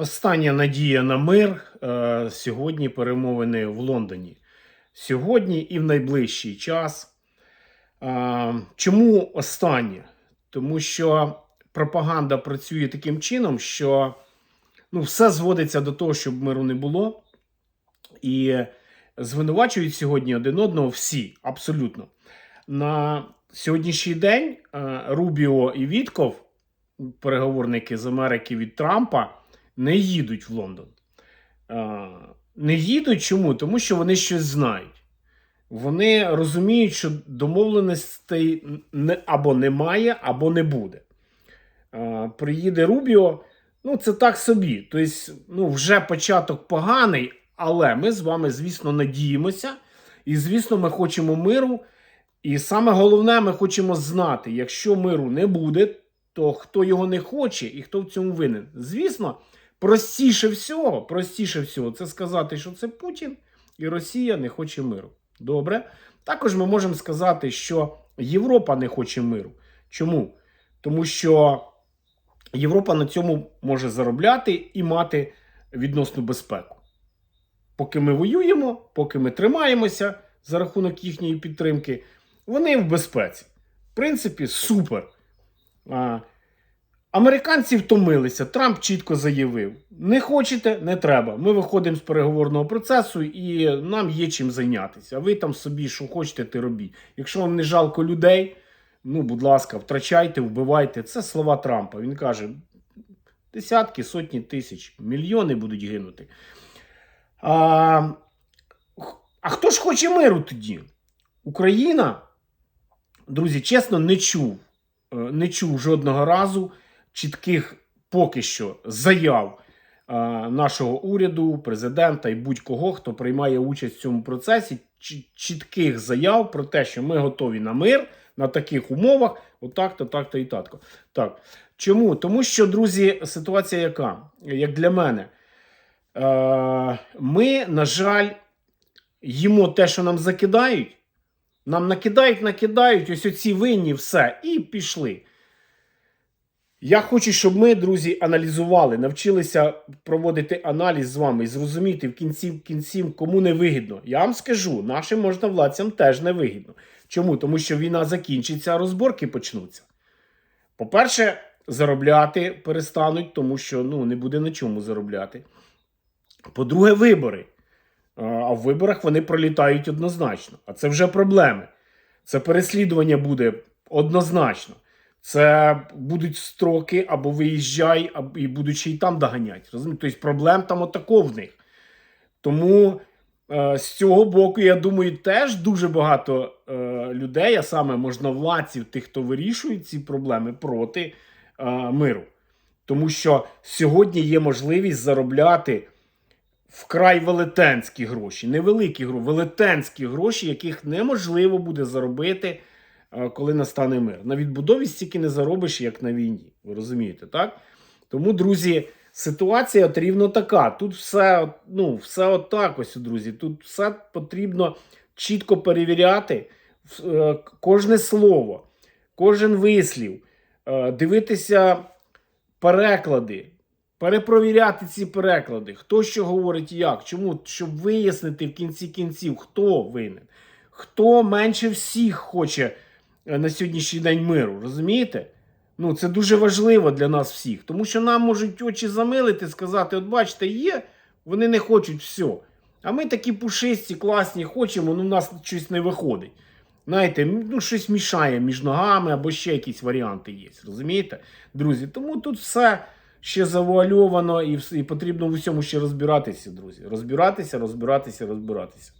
Остання надія на мир е, сьогодні перемовини в Лондоні. Сьогодні і в найближчий час. Чому останнє? Тому що пропаганда працює таким чином, що ну, все зводиться до того, щоб миру не було. І звинувачують сьогодні один одного всі, абсолютно. На сьогоднішній день е, Рубіо і Вітков, переговорники з Америки від Трампа, не їдуть в Лондон. Не їдуть чому? Тому що вони щось знають. Вони розуміють, що домовленостей або немає, або не буде. Приїде Рубіо, ну це так собі. Тобто, ну, вже початок поганий, але ми з вами, звісно, надіємося. І, звісно, ми хочемо миру. І саме головне, ми хочемо знати, якщо миру не буде, то хто його не хоче і хто в цьому винен. Звісно, простіше всього, простіше всього, це сказати, що це Путін і Росія не хоче миру. Добре. Також ми можемо сказати, що Європа не хоче миру. Чому? Тому що Європа на цьому може заробляти і мати відносну безпеку. Поки ми воюємо, поки ми тримаємося за рахунок їхньої підтримки, вони в безпеці. В принципі, супер. Американці втомилися. Трамп чітко заявив: не хочете, не треба. Ми виходимо з переговорного процесу і нам є чим зайнятися. А ви там собі, що хочете, ти робіть. Якщо вам не жалко людей, ну, будь ласка, втрачайте, вбивайте. Це слова Трампа. Він каже: десятки, сотні тисяч, мільйони будуть гинути. А, а хто ж хоче миру тоді? Україна, друзі, чесно, не чув. е, Не чув жодного разу чітких поки що заяв нашого уряду, президента і будь-кого, хто приймає участь в цьому процесі, чітких заяв про те, що ми готові на мир на таких умовах, отак-то, так-то і татко. Так. Чому? Тому що, друзі, ситуація яка? Як для мене, ми, на жаль, їмо те, що нам закидають. Нам накидають, накидають, ось оці винні, все, і пішли. Я хочу, щоб ми, друзі, аналізували, навчилися проводити аналіз з вами і зрозуміти в кінці в кінці, кому не вигідно. Я вам скажу, нашим можновладцям теж не вигідно. Чому? Тому що війна закінчиться, а розборки почнуться. По-перше, заробляти перестануть, тому що ну, не буде на чому заробляти. По-друге, вибори. А в виборах вони пролітають однозначно. А це вже проблеми. Це переслідування буде однозначно. Це будуть строки або виїжджай, або і ще й там доганяти. Розумієте? Тобто проблем там отако в них. Тому е, з цього боку, я думаю, теж дуже багато е, людей, а саме можновладців, тих, хто вирішує ці проблеми проти е, миру. Тому що сьогодні є можливість заробляти вкрай велетенські гроші, невеликі гроші, велетенські гроші, яких неможливо буде заробити, коли настане мир. На відбудові стільки не заробиш, як на війні. Ви розумієте, так? Тому, друзі, ситуація от рівно така. Тут все, ну, все отак ось, друзі. Тут все потрібно чітко перевіряти е, кожне слово, кожен вислів, е, дивитися переклади, перепровіряти ці переклади, хто що говорить як, чому, щоб вияснити в кінці кінців, хто винен, хто менше всіх хоче на сьогоднішній день миру, розумієте? Ну, це дуже важливо для нас всіх, тому що нам можуть очі замилити, сказати: от бачите, є, вони не хочуть все. А ми такі пушисті, класні, хочемо, ну в нас щось не виходить. Знаєте, ну щось мішає між ногами або ще якісь варіанти є. Розумієте, друзі? Тому тут все ще завуальовано і, і потрібно в усьому ще розбиратися, друзі. Розбиратися, розбиратися, розбиратися.